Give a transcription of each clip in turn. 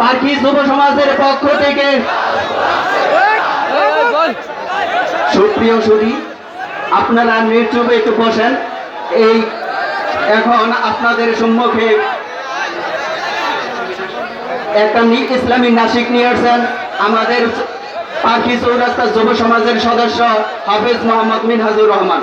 পাখি যুব সমাজের পক্ষ থেকে সুপ্রিয় সুধী, আপনারা নির্চুপে একটু বসেন। এই এখন আপনাদের সম্মুখে একটা ইসলামী নাসিক নিয়ে আসছেন আমাদের পাখি চৌরাস্তা যুব সমাজের সদস্য হাফিজ মোহাম্মদ মিনহাজুর রহমান।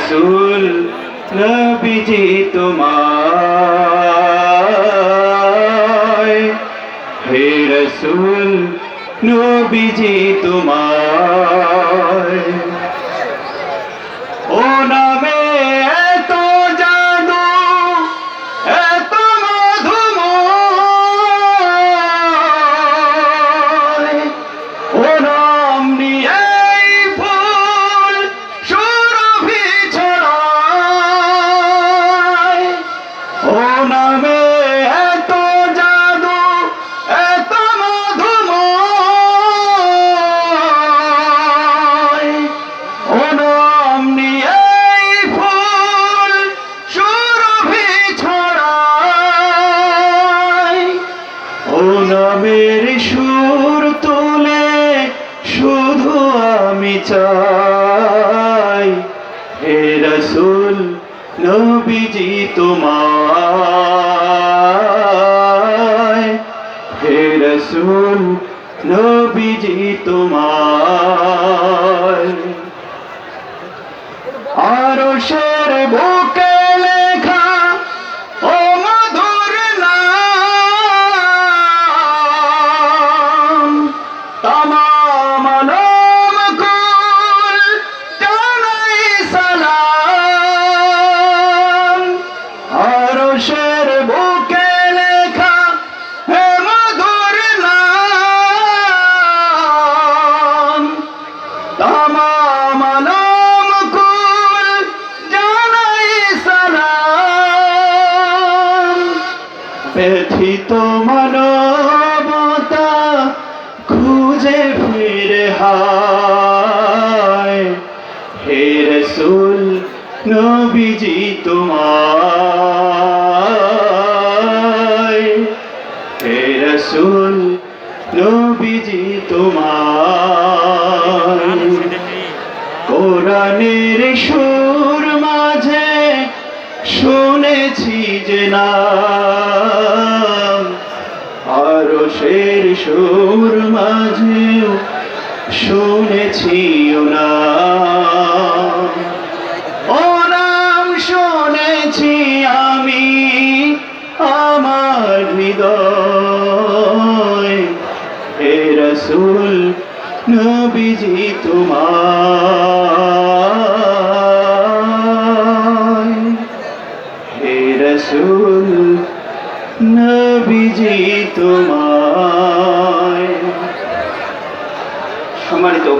রসুল নবীজি তোমায়। হে রসুল নবীজি তোমায়। ও নামে রসুল নবীজি তোমায়। হে রসুল নবীজি তোমায়। আরও শের ব্যথিত মানবতা খুঁজে ফিরে হায়। হে রসুল, নবীজি তোমায়। হে রসুল, নবীজি তোমায়। কোরআনের সুর মাঝে শুনেছি যে নাম মানুষের সুর মাঝে শুনেছি ও নাম শুনেছি আমি আমার হৃদয়। হে রসুল, নবীজি তোমার হে রসুল, নবীজি তোমার これ。